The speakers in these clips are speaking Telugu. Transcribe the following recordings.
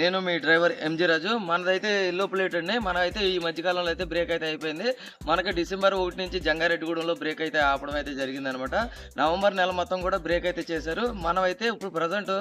నేను మీ డ్రైవర్ ఎంజీ రాజు. మనదైతే ఎల్లో ప్లేట్ అండి మన అయితే ఈ మధ్యకాలంలో అయితే బ్రేక్ అయితే అయిపోయింది. మనకి డిసెంబర్ ఒకటి నుంచి జంగారెడ్డిగూడెంలో బ్రేక్ అయితే ఆపడం అయితే జరిగింది అనమాట నవంబర్ నెల మొత్తం కూడా బ్రేక్ అయితే చేశారు. మనం అయితే ఇప్పుడు ప్రజెంట్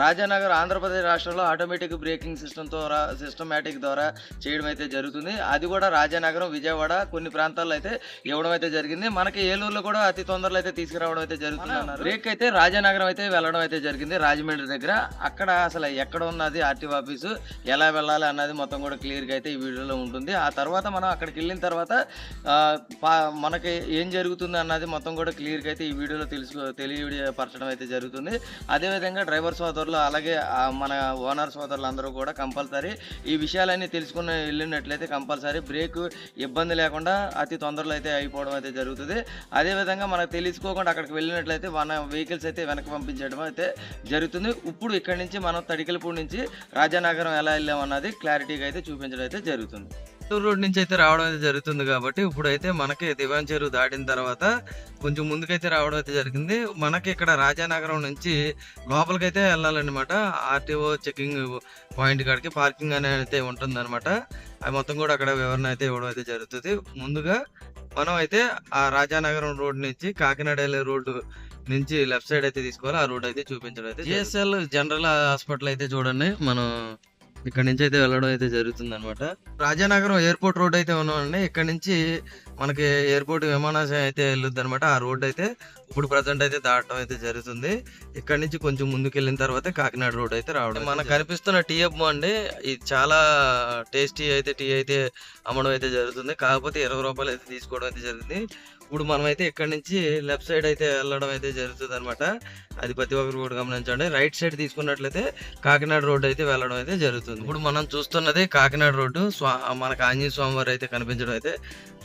రాజానగర్ ఆంధ్రప్రదేశ్ రాష్ట్రంలో ఆటోమేటిక్ బ్రేకింగ్ సిస్టమ్తో సిస్టమేటిక్ ద్వారా చేయడం అయితే జరుగుతుంది. అది కూడా రాజానగరం విజయవాడ కొన్ని ప్రాంతాల్లో అయితే ఇవ్వడం అయితే జరిగింది. మనకి ఏలూరులో కూడా అతి తొందరలో అయితే తీసుకురావడం అయితే జరుగుతుంది బ్రేక్ అయితే రాజానగరం అయితే వెళ్ళడం అయితే జరిగింది రాజమండ్రి దగ్గర. అక్కడ అసలు ఎక్కడ ఉన్నది ఆర్టీఓ ఆఫీసు ఎలా వెళ్ళాలి అన్నది మొత్తం కూడా క్లియర్గా అయితే ఈ వీడియోలో ఉంటుంది. ఆ తర్వాత మనం అక్కడికి వెళ్ళిన తర్వాత మనకి ఏం జరుగుతుంది అన్నది మొత్తం కూడా క్లియర్గా అయితే ఈ వీడియోలో తెలుసు తెలియపరచడం అయితే జరుగుతుంది. అదేవిధంగా డ్రైవర్ సోదరులు అలాగే మన ఓనర్ సోదరులు అందరూ కూడా కంపల్సరీ ఈ విషయాలన్నీ తెలుసుకుని వెళ్ళినట్లయితే కంపల్సరీ బ్రేక్ ఇబ్బంది లేకుండా అతి తొందరలో అయితే అయిపోవడం అయితే జరుగుతుంది. అదేవిధంగా మనకు తెలుసుకోకుండా అక్కడికి వెళ్ళినట్లయితే మన వెహికల్స్ అయితే వెనక్కి పంపించడం అయితే జరుగుతుంది. ఇప్పుడు ఇక్కడి నుంచి మనం తడికలపూడి నుంచి రాజానగరం ఎలా వెళ్ళామన్నది క్లారిటీగా అయితే చూపించడం అయితే జరుగుతుంది. చిత్తూరు రోడ్ నుంచి అయితే రావడం అయితే జరుగుతుంది కాబట్టి ఇప్పుడు అయితే మనకి దివాన్ చెరువు దాటిన తర్వాత కొంచెం ముందుకైతే రావడం అయితే జరిగింది. మనకి ఇక్కడ రాజానగరం నుంచి లోపలికైతే వెళ్ళాలన్నమాట. ఆర్టీఓ చెకింగ్ పాయింట్ కాడికి పార్కింగ్ అనేది అయితే ఉంటుంది అనమాట అది మొత్తం కూడా అక్కడ వివరణ అయితే ఇవ్వడం అయితే జరుగుతుంది. ముందుగా మనం అయితే ఆ రాజానగరం రోడ్ నుంచి కాకినాడ వెళ్ళే రోడ్డు నుంచి లెఫ్ట్ సైడ్ అయితే తీసుకోవాలి. ఆ రోడ్ అయితే చూపించడం అయితే జిఎస్ఎల్ జనరల్ హాస్పిటల్ అయితే చూడండి. మనం ఇక్కడ నుంచి అయితే వెళ్ళడం అయితే జరుగుతుంది అనమాట రాజానగరం ఎయిర్పోర్ట్ రోడ్ అయితే ఉన్నామండి. ఇక్కడ నుంచి మనకి ఎయిర్పోర్ట్ విమానాశ్రయం అయితే వెళ్ళొద్ది అనమాట ఆ రోడ్ అయితే ఇప్పుడు ప్రజెంట్ అయితే దాటడం అయితే జరుగుతుంది. ఇక్కడ నుంచి కొంచెం ముందుకు వెళ్ళిన తర్వాత కాకినాడ రోడ్ అయితే రావడం మనకు కనిపిస్తున్న టీ అప్ అండి. ఇది చాలా టేస్టీ అయితే టీ అయితే అమ్మడం అయితే జరుగుతుంది. కాకపోతే ఇరవై రూపాయలు అయితే తీసుకోవడం అయితే జరుగుతుంది. ఇప్పుడు మనం అయితే ఇక్కడ నుంచి లెఫ్ట్ సైడ్ అయితే వెళ్ళడం అయితే జరుగుతుంది అనమాట అది ప్రతి ఒక్కరు కూడా గమనించండి. రైట్ సైడ్ తీసుకున్నట్లయితే కాకినాడ రోడ్డు అయితే వెళ్ళడం అయితే జరుగుతుంది. ఇప్పుడు మనం చూస్తున్నది కాకినాడ రోడ్డు. స్వా మనకు ఆంజనేయ స్వామి వారు అయితే కనిపించడం అయితే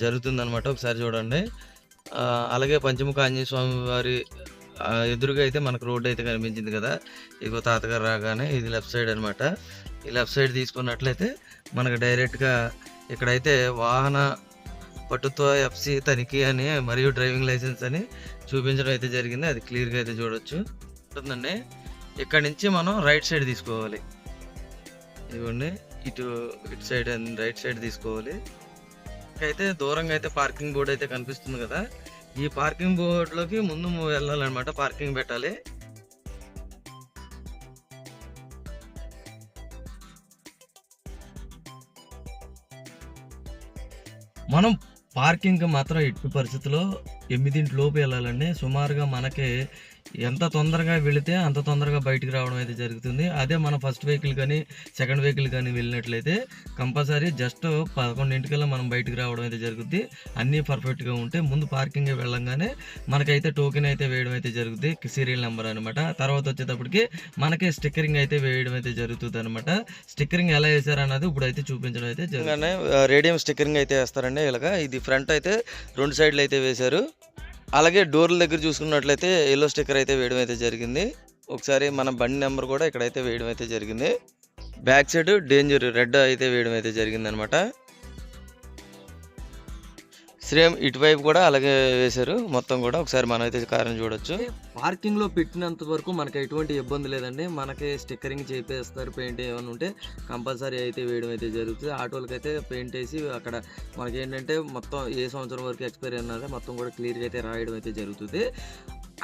జరుగుతుంది అనమాట ఒకసారి చూడండి. అలాగే పంచముఖ ఆంజనేయ స్వామి వారి ఎదురుగా అయితే మనకు రోడ్డు అయితే కనిపించింది కదా. ఇగో తాతగారు రాగానే ఇది లెఫ్ట్ సైడ్ అనమాట ఈ లెఫ్ట్ సైడ్ తీసుకున్నట్లయితే మనకు డైరెక్ట్గా ఇక్కడైతే వాహన పట్టుత్వ ఎఫ్సి తనిఖీ అని మరియు డ్రైవింగ్ లైసెన్స్ అని చూపించడం అయితే జరిగింది. అది క్లియర్గా అయితే చూడొచ్చు. ఉంటుందండి. ఇక్కడ నుంచి మనం రైట్ సైడ్ తీసుకోవాలి. ఇదిగోండి ఇటు ఇటు సైడ్ అండ్ రైట్ సైడ్ తీసుకోవాలి. అయితే దూరంగా అయితే పార్కింగ్ బోర్డ్ అయితే కనిపిస్తుంది కదా. ఈ పార్కింగ్ బోర్డులోకి ముందు వెళ్ళాలన్నమాట. పార్కింగ్ పెట్టాలి. మనం పార్కింగ్ మాత్రం ఎట్టి పరిస్థితిలో ఎనిమిదింటి లోపు వెళ్ళాలండి. సుమారుగా మనకి ఎంత తొందరగా వెళితే అంత తొందరగా బయటికి రావడం అయితే జరుగుతుంది. అదే మన ఫస్ట్ వెహికల్ కానీ సెకండ్ వెహికల్ కానీ వెళ్ళినట్లయితే కంపల్సరీ జస్ట్ పదకొండింటికల్లా మనం బయటికి రావడం అయితే జరుగుద్ది. అన్నీ పర్ఫెక్ట్గా ఉంటే ముందు పార్కింగ్ వెళ్ళంగానే మనకైతే టోకెన్ అయితే వేయడం అయితే జరుగుతుంది సీరియల్ నెంబర్ అనమాట తర్వాత వచ్చేటప్పటికి మనకి స్టిక్కరింగ్ అయితే వేయడం అయితే జరుగుతుంది అనమాట స్టిక్కరింగ్ ఎలా వేసారన్నది ఇప్పుడు అయితే చూపించడం అయితే జరుగుతుంది. రేడియం స్టిక్కరింగ్ అయితే వేస్తారండి ఇలాగా. ఇది ఫ్రంట్ అయితే రెండు సైడ్లు అయితే వేశారు. అలాగే డోర్ల దగ్గర చూసుకున్నట్లయితే ఎల్లో స్టిక్కర్ అయితే వేయడం అయితే జరిగింది. ఒకసారి మన బండి నెంబర్ కూడా ఇక్కడైతే వేయడం అయితే జరిగింది. బ్యాక్ సైడ్ డేంజర్ రెడ్ అయితే వేయడం అయితే జరిగింది అనమాట సేమ్ ఇటువైపు కూడా అలాగే వేశారు. మొత్తం కూడా ఒకసారి మనం అయితే కారణం చూడొచ్చు పార్కింగ్లో పెట్టినంత వరకు మనకి ఎటువంటి ఇబ్బంది లేదండి. మనకి స్టిక్కరింగ్ చేపేస్తారు పెయింట్ ఏమైనా ఉంటే కంపల్సరీ అయితే వేయడం అయితే జరుగుతుంది. ఆటోలకి అయితే పెయింట్ వేసి అక్కడ మనకి ఏంటంటే మొత్తం ఏ సంవత్సరం వరకు ఎక్స్పైర్ అయినా మొత్తం కూడా క్లియర్గా అయితే రాయడం అయితే జరుగుతుంది.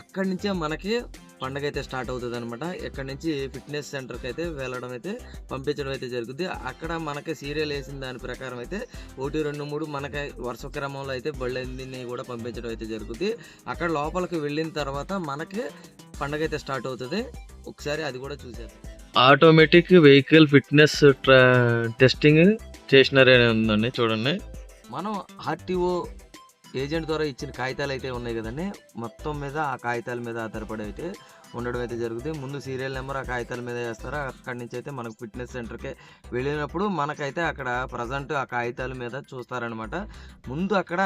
అక్కడి నుంచే మనకి పండగ అయితే స్టార్ట్ అవుతుంది అనమాట ఇక్కడ నుంచి ఫిట్నెస్ సెంటర్కి అయితే వెళ్ళడం అయితే పంపించడం అయితే జరుగుతుంది అక్కడ మనకి సీరియల్ వేసిన దాని ప్రకారం అయితే ఒకటి రెండు మూడు మనకి వరుస క్రమంలో అయితే బళ్ళని కూడా పంపించడం అయితే జరుగుతుంది అక్కడ లోపలికి వెళ్ళిన తర్వాత మనకి పండగ అయితే స్టార్ట్ అవుతుంది. ఒకసారి అది కూడా చూసారు automatic vehicle fitness testing stationery ఉందండి చూడండి. మనం ఆర్టీఓ ఏజెంట్ ద్వారా ఇచ్చిన కాగితాలు అయితే ఉన్నాయి కదండి. మొత్తం మీద ఆ కాగితాల మీద ఆధారపడి అయితే ఉండడం అయితే జరుగుతుంది. ముందు సీరియల్ నెంబర్ ఆ కాగితాల మీద వేస్తారు? అక్కడి నుంచి అయితే మనకు ఫిట్నెస్ సెంటర్కి వెళ్ళినప్పుడు మనకైతే అక్కడ ప్రజెంట్ ఆ కాగితాల మీద చూస్తారనమాట ముందు అక్కడ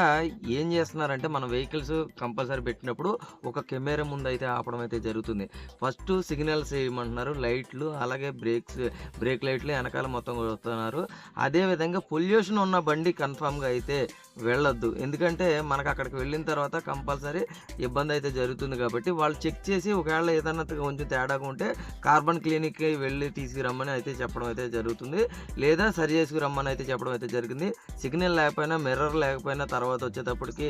ఏం చేస్తున్నారంటే మన వెహికల్స్ కంపల్సరీ పెట్టినప్పుడు ఒక కెమెరా ముందు అయితే ఆపడం అయితే జరుగుతుంది. ఫస్ట్ సిగ్నల్స్ వేయమంటున్నారు లైట్లు అలాగే బ్రేక్స్ బ్రేక్ లైట్లు వెనకాల మొత్తం వస్తున్నారు అదేవిధంగా పొల్యూషన్ ఉన్న బండి కన్ఫామ్గా అయితే వెళ్ళొద్దు. ఎందుకంటే మనకు అక్కడికి వెళ్ళిన తర్వాత కంపల్సరీ ఇబ్బంది అయితే జరుగుతుంది కాబట్టి వాళ్ళు చెక్ చేసి ఒకవేళ ఏదన్నా కొంచెం తేడాగా ఉంటే కార్బన్ క్లినిక్కి వెళ్ళి తీసుకురమ్మని అయితే చెప్పడం అయితే జరుగుతుంది. లేదా సరి చేసుకురమ్మని అయితే చెప్పడం అయితే జరిగింది. సిగ్నల్ లేకపోయినా మిర్రర్ లేకపోయినా తర్వాత వచ్చేటప్పటికి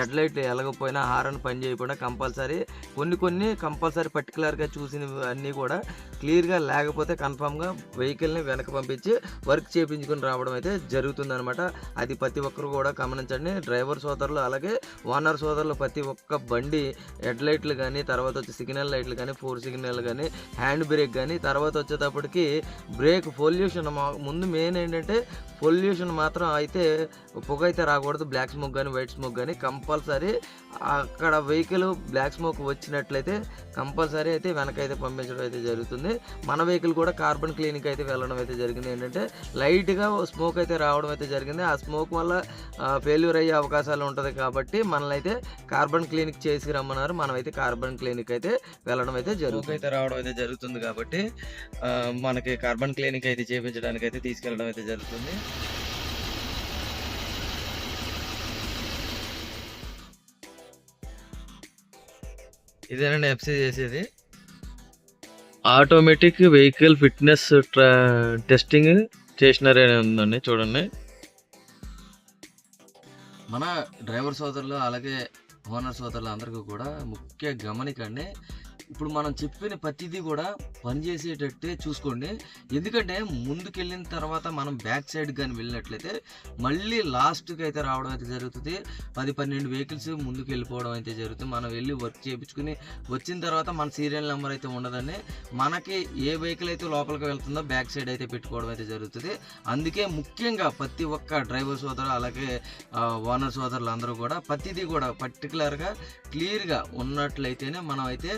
హెడ్లైట్ ఎలగపోయినా ఎలగకపోయినా హారన్ పని చేయకుండా కంపల్సరీ కొన్ని కొన్ని కంపల్సరీ పర్టికులర్గా చూసినవి అన్నీ కూడా క్లియర్గా లేకపోతే కన్ఫామ్గా వెహికల్ని వెనక పంపించి వర్క్ చేయించుకొని రావడం అయితే జరుగుతుంది అనమాట అది ప్రతి ఒక్క ఒక్కరు కూడా గమనించండి. డ్రైవర్ సోదరులు అలాగే ఓనర్ సోదరులు ప్రతి ఒక్క బండి హెడ్ లైట్లు కానీ తర్వాత వచ్చి సిగ్నల్ లైట్లు కానీ ఫోర్ సిగ్నల్ కానీ హ్యాండ్ బ్రేక్ కానీ తర్వాత వచ్చేటప్పటికి బ్రేక్ పొల్యూషన్ ముందు మెయిన్ ఏంటంటే పొల్యూషన్ మాత్రం అయితే పొగ అయితే రాకూడదు. బ్లాక్ స్మోక్ కానీ వైట్ స్మోక్ కానీ కంపల్సరీ అక్కడ వెహికల్ బ్లాక్ స్మోక్ వచ్చినట్లయితే కంపల్సరీ అయితే వెనకైతే పంపించడం అయితే జరుగుతుంది. మన వెహికల్ కూడా కార్బన్ క్లీనిక్ అయితే వెళ్ళడం అయితే జరిగింది. ఏంటంటే లైట్గా స్మోక్ అయితే రావడం అయితే జరిగింది. ఆ స్మోక్ వల్ల ఫెయిల్యూర్ అయ్యే అవకాశాలు ఉంటుంది కాబట్టి మనల్ని అయితే కార్బన్ క్లినిక్ చేసి రమ్మన్నారు మనం అయితే కార్బన్ క్లినిక్ అయితే వెళ్ళడం అయితే జరుగుతుంది. అయితే రావడం అయితే జరుగుతుంది కాబట్టి ఆ, మనకి కార్బన్ క్లినిక్ అయితే చేయించడానికి అయితే తీసుకెళ్ళడం అయితే జరుగుతుంది. ఇదేనండి ఎఫ్సీ చేసేది? Automatic vehicle fitness testing stationery అని ఉందండి చూడండి. మన డ్రైవర్ సోదరులు అలాగే ఓనర్ సోదరులు అందరికీ కూడా ముఖ్య గమనికండి ఇప్పుడు మనం చెప్పిన ప్రతిదీ కూడా పనిచేసేటట్టే చూసుకోండి. ఎందుకంటే ముందుకెళ్ళిన తర్వాత మనం బ్యాక్ సైడ్ కానీ వెళ్ళినట్లయితే మళ్ళీ లాస్ట్కి అయితే రావడం అయితే జరుగుతుంది. పది పన్నెండు వెహికల్స్ ముందుకు వెళ్ళిపోవడం అయితే జరుగుతుంది. మనం వెళ్ళి వర్క్ చేయించుకుని వచ్చిన తర్వాత మన సీరియల్ నెంబర్ అయితే ఉండదని మనకి ఏ వెహికల్ అయితే లోపలికి వెళ్తుందో బ్యాక్ సైడ్ అయితే పెట్టుకోవడం అయితే జరుగుతుంది. అందుకే ముఖ్యంగా ప్రతి ఒక్క డ్రైవర్ సోదరు అలాగే ఓనర్ సోదరులు అందరూ కూడా ప్రతిదీ కూడా పర్టికులర్గా క్లియర్గా ఉన్నట్లయితేనే మనం అయితే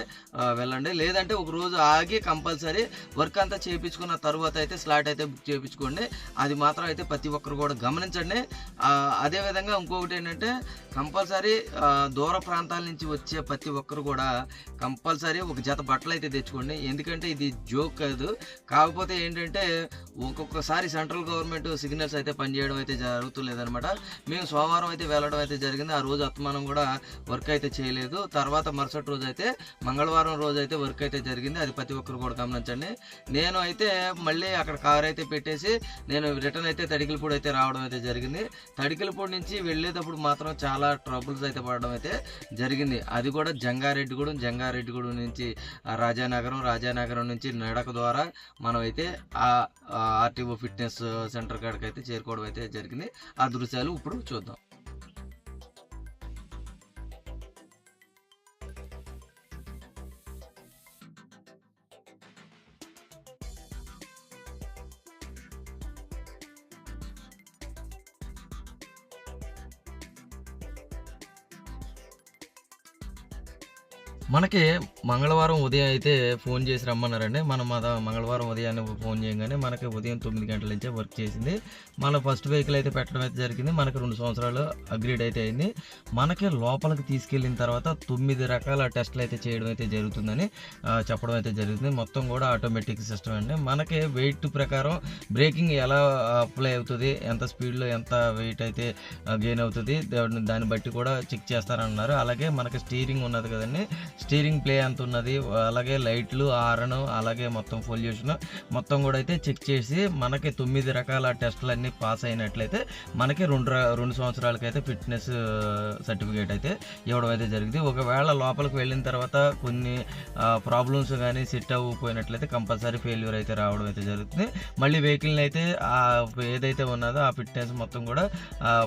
వెళ్ళండి. లేదంటే ఒక రోజు ఆగి కంపల్సరీ వర్క్ అంతా చేయించుకున్న తర్వాత అయితే స్లాట్ అయితే బుక్ చేయించుకోండి అది మాత్రం అయితే ప్రతి ఒక్కరు కూడా గమనించండి. అదేవిధంగా ఇంకొకటి ఏంటంటే కంపల్సరీ దూర ప్రాంతాల నుంచి వచ్చే ప్రతి ఒక్కరు కూడా కంపల్సరీ ఒక జత బట్టలు అయితే తెచ్చుకోండి. ఎందుకంటే ఇది జోక్ కాదు. కాకపోతే ఏంటంటే ఒక్కొక్కసారి సెంట్రల్ గవర్నమెంట్ సిగ్నల్స్ అయితే పనిచేయడం అయితే జరుగుతులేదనమాట మేము సోమవారం అయితే వెళ్ళడం అయితే జరిగింది. ఆ రోజు అత్మానం కూడా వర్క్ అయితే చేయలేదు. తర్వాత మరుసటి రోజు అయితే మంగళవారం రోజు అయితే వర్క్ అయితే జరిగింది. అది ప్రతి ఒక్కరు కూడా గమనించండి. నేను అయితే మళ్ళీ అక్కడ కార్ అయితే పెట్టేసి నేను రిటర్న్ అయితే తడికిలపూడి అయితే రావడం అయితే జరిగింది. తడికిలపూడి నుంచి వెళ్ళేటప్పుడు మాత్రం చాలా ట్రబుల్స్ అయితే పడడం అయితే జరిగింది. అది కూడా జంగారెడ్డిగూడెం జంగారెడ్డిగూడెం నుంచి ఆ రాజానగరం రాజానగరం నుంచి నడక ద్వారా మనం అయితే ఆ ఆర్టీఓ ఫిట్నెస్ సెంటర్ కాడికి అయితే చేరుకోవడం అయితే జరిగింది. ఆ దృశ్యాలు ఇప్పుడు చూద్దాం. మనకి మంగళవారం ఉదయం అయితే ఫోన్ చేసి రమ్మన్నారండి. మనం మన మంగళవారం ఉదయాన్నే ఫోన్ చేయగానే మనకి ఉదయం తొమ్మిది గంటల నుంచే వర్క్ చేసింది. మన ఫస్ట్ వెహికల్ అయితే పెట్టడం అయితే జరిగింది. మనకి రెండు సంవత్సరాలు అగ్రీడ్ అయితే అయింది. మనకి లోపలికి తీసుకెళ్ళిన తర్వాత తొమ్మిది రకాల టెస్ట్లు అయితే చేయడం అయితే జరుగుతుందని చెప్పడం అయితే జరుగుతుంది. మొత్తం కూడా ఆటోమేటిక్ సిస్టమ్ అండి. మనకి వెయిట్ ప్రకారం బ్రేకింగ్ ఎలా అప్లై అవుతుంది ఎంత స్పీడ్లో ఎంత వెయిట్ అయితే గెయిన్ అవుతుంది దాన్ని బట్టి కూడా చెక్ చేస్తారన్నారు. అలాగే మనకి స్టీరింగ్ ఉన్నది కదండి. స్టీరింగ్ ప్లే అంత ఉన్నది. అలాగే లైట్లు హారన్ అలాగే మొత్తం పొల్యూషన్ మొత్తం కూడా అయితే చెక్ చేసి మనకి తొమ్మిది రకాల టెస్ట్లు అన్నీ పాస్ అయినట్లయితే మనకి రెండు రెండు సంవత్సరాలకైతే ఫిట్నెస్ సర్టిఫికేట్ అయితే ఇవ్వడం అయితే జరిగింది. ఒకవేళ లోపలికి వెళ్ళిన తర్వాత కొన్ని ప్రాబ్లమ్స్ కానీ సెట్ అవ్వకపోయినట్లయితే కంపల్సరీ ఫెయిల్యూర్ అయితే రావడం అయితే జరుగుతుంది. మళ్ళీ వెహికల్ని అయితే ఏదైతే ఉన్నదో ఆ ఫిట్నెస్ మొత్తం కూడా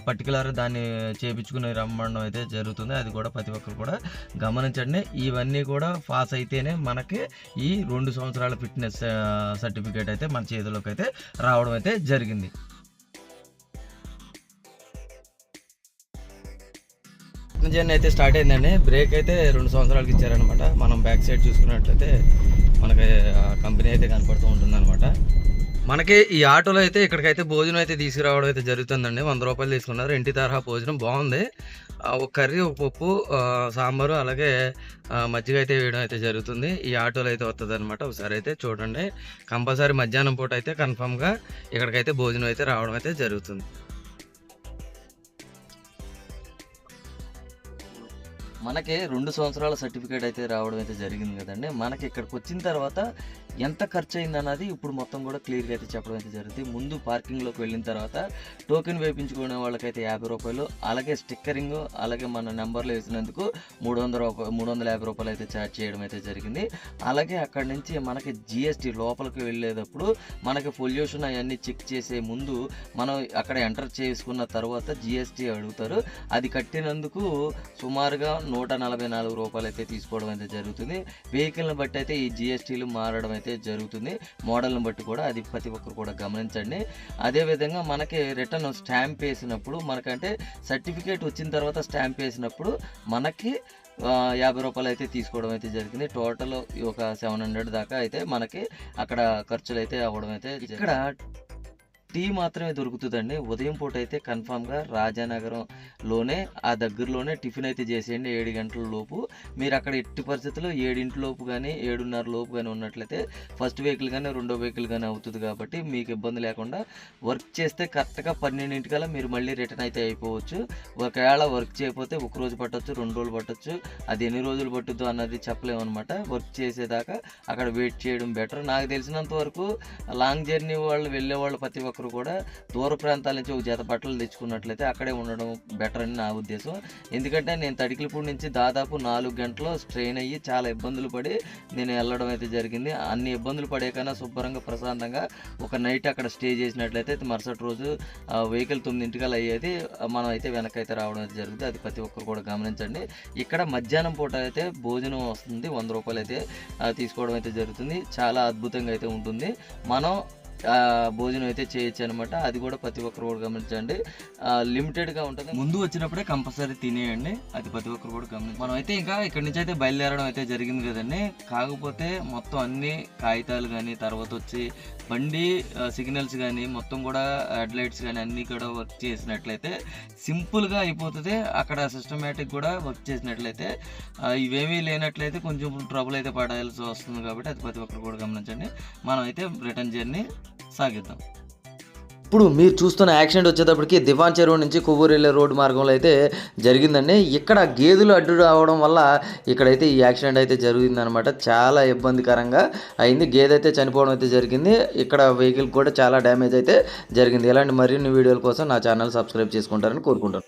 పర్టికులర్ దాన్ని చేపించుకుని రమ్మడం అయితే జరుగుతుంది. అది కూడా ప్రతి ఒక్కరు కూడా గమనించండి. ఇవన్నీ కూడా పాస్ అయితేనే మనకి ఈ రెండు సంవత్సరాల ఫిట్నెస్ సర్టిఫికేట్ అయితే మన చేతిలోకి అయితే రావడం అయితే జరిగింది. జర్నీ అయితే స్టార్ట్ అయిందండి. బ్రేక్ అయితే రెండు సంవత్సరాలకి ఇచ్చారనమాట మనం బ్యాక్ సైడ్ చూసుకున్నట్లయితే మనకి కంపెనీ అయితే కనపడుతూ ఉంటుంది మనకి ఈ ఆటోలో అయితే ఇక్కడికైతే భోజనం అయితే తీసుకురావడం అయితే జరుగుతుందండి. వంద రూపాయలు తీసుకున్నారు. ఇంటి తరహా భోజనం బాగుంది. ఒక కర్రీ ఒక పప్పు సాంబారు అలాగే మజ్జిగ అయితే వేయడం అయితే జరుగుతుంది. ఈ ఆటోలో అయితే వస్తుంది అనమాట ఒకసారి అయితే చూడండి. కంపల్సరీ మధ్యాహ్నం పూట అయితే కన్ఫామ్గా ఇక్కడికైతే భోజనం అయితే రావడం అయితే జరుగుతుంది. మనకి రెండు సంవత్సరాల సర్టిఫికేట్ అయితే రావడం అయితే జరిగింది కదండి. మనకి ఇక్కడికి వచ్చిన తర్వాత ఎంత ఖర్చు అయింది అన్నది ఇప్పుడు మొత్తం కూడా క్లియర్గా అయితే చెప్పడం అయితే జరుగుతుంది. ముందు పార్కింగ్లోకి వెళ్ళిన తర్వాత టోకెన్ వేయించుకునే వాళ్ళకైతే యాభై రూపాయలు అలాగే స్టిక్కరింగ్ అలాగే మన నెంబర్లు వేసినందుకు మూడు వందల రూపాయలు మూడు వందల యాభై రూపాయలు అయితే ఛార్జ్ చేయడం అయితే జరిగింది. అలాగే అక్కడి నుంచి మనకి జిఎస్టీ లోపలికి వెళ్ళేటప్పుడు మనకి పొల్యూషన్ అవన్నీ చెక్ చేసే ముందు మనం అక్కడ ఎంటర్ చేసుకున్న తర్వాత జిఎస్టీ అడుగుతారు. అది కట్టినందుకు సుమారుగా నూట నలభై నాలుగు రూపాయలు అయితే తీసుకోవడం అయితే జరుగుతుంది. వెహికల్ని బట్టి అయితే ఈ జిఎస్టీలు మారడం అయితే జరుగుతుంది. మోడల్ని బట్టి కూడా అది ప్రతి ఒక్కరు కూడా గమనించండి. అదేవిధంగా మనకి రిటర్న్ స్టాంప్ వేసినప్పుడు మనకంటే సర్టిఫికేట్ వచ్చిన తర్వాత స్టాంప్ వేసినప్పుడు మనకి యాభై రూపాయలు అయితే తీసుకోవడం అయితే జరిగింది. టోటల్ ఒక సెవెన్ హండ్రెడ్ దాకా అయితే మనకి అక్కడ ఖర్చులు అయితే అవ్వడం అయితే. ఇక్కడ టీ మాత్రమే దొరుకుతుందండి. ఉదయం పూట అయితే కన్ఫామ్గా రాజానగరంలోనే ఆ దగ్గరలోనే టిఫిన్ అయితే చేసేయండి ఏడు గంటల లోపు. మీరు అక్కడ ఎట్టి పరిస్థితుల్లో ఏడింటి లోపు కానీ ఏడున్నర లోపు కానీ ఉన్నట్లయితే ఫస్ట్ వెహికల్ కానీ రెండో వెహికల్ కానీ అవుతుంది కాబట్టి మీకు ఇబ్బంది లేకుండా వర్క్ చేస్తే కరెక్ట్గా పన్నెండింటికల్లా మీరు మళ్ళీ రిటర్న్ అయితే అయిపోవచ్చు. ఒకవేళ వర్క్ చేయకపోతే ఒక రోజు పట్టవచ్చు రెండు రోజులు పట్టవచ్చు అది ఎన్ని రోజులు పట్టుద్దో అన్నది చెప్పలేము అనమాట వర్క్ చేసేదాకా అక్కడ వెయిట్ చేయడం బెటర్ నాకు తెలిసినంత వరకు లాంగ్ జర్నీ వాళ్ళు వెళ్ళే వాళ్ళు ప్రతి ఒక్కరు కూడా దూర ప్రాంతాల నుంచి ఒక జత బట్టలు తెచ్చుకున్నట్లయితే అక్కడే ఉండడం బెటర్ అని నా ఉద్దేశం. ఎందుకంటే నేను తడికిలపూడి నుంచి దాదాపు నాలుగు గంటలు స్ట్రెయిన్ అయ్యి చాలా ఇబ్బందులు పడి నేను వెళ్ళడం అయితే జరిగింది. అన్ని ఇబ్బందులు పడే కన్నా శుభ్రంగా ప్రశాంతంగా ఒక నైట్ అక్కడ స్టే చేసినట్లయితే మరుసటి రోజు వెహికల్ తొమ్మిదింటికల్లా అయ్యేది. మనం అయితే వెనక్కి అయితే రావడం అయితే జరుగుతుంది. అది ప్రతి ఒక్కరు కూడా గమనించండి. ఇక్కడ మధ్యాహ్నం పూట అయితే భోజనం వస్తుంది. వంద రూపాయలు అయితే తీసుకోవడం అయితే జరుగుతుంది. చాలా అద్భుతంగా అయితే ఉంటుంది. మనం భోజనం అయితే చేయొచ్చు అనమాట అది కూడా ప్రతి ఒక్కరు కూడా గమనించండి. లిమిటెడ్గా ఉంటుంది ముందు వచ్చినప్పుడే కంపల్సరీ తినేయండి. అది ప్రతి ఒక్కరు కూడా గమనించండి మనం అయితే ఇంకా ఇక్కడి నుంచి అయితే బయలుదేరడం అయితే జరిగింది కదండి. కాకపోతే మొత్తం అన్ని కాగితాలు కానీ తర్వాత వచ్చి బండి సిగ్నల్స్ కానీ మొత్తం కూడా హెడ్ లైట్స్ కానీ అన్నీ కూడా వర్క్ చేసినట్లయితే సింపుల్గా అయిపోతుంది. అక్కడ సిస్టమేటిక్ కూడా వర్క్ చేసినట్లయితే ఇవేమీ లేనట్లయితే కొంచెం ట్రబుల్ అయితే పడాల్సి వస్తుంది కాబట్టి అది ప్రతి ఒక్కరు కూడా గమనించండి. మనం అయితే రిటర్న్ జర్నీ సాగిద్దాం. ఇప్పుడు మీరు చూస్తున్న యాక్సిడెంట్ వచ్చేటప్పటికి దివాన్ చెరువు నుంచి కొవ్వూరు వెళ్ళే రోడ్డు మార్గంలో అయితే జరిగిందండి. ఇక్కడ గేదెలు అడ్డు రావడం వల్ల ఇక్కడైతే ఈ యాక్సిడెంట్ అయితే జరిగిందనమాట చాలా ఇబ్బందికరంగా అయింది. గేదె అయితే చనిపోవడం అయితే జరిగింది. ఇక్కడ వెహికల్ కూడా చాలా డ్యామేజ్ అయితే జరిగింది. ఇలాంటి మరిన్ని వీడియోల కోసం నా ఛానల్ సబ్స్క్రైబ్ చేసుకుంటారని కోరుకుంటాను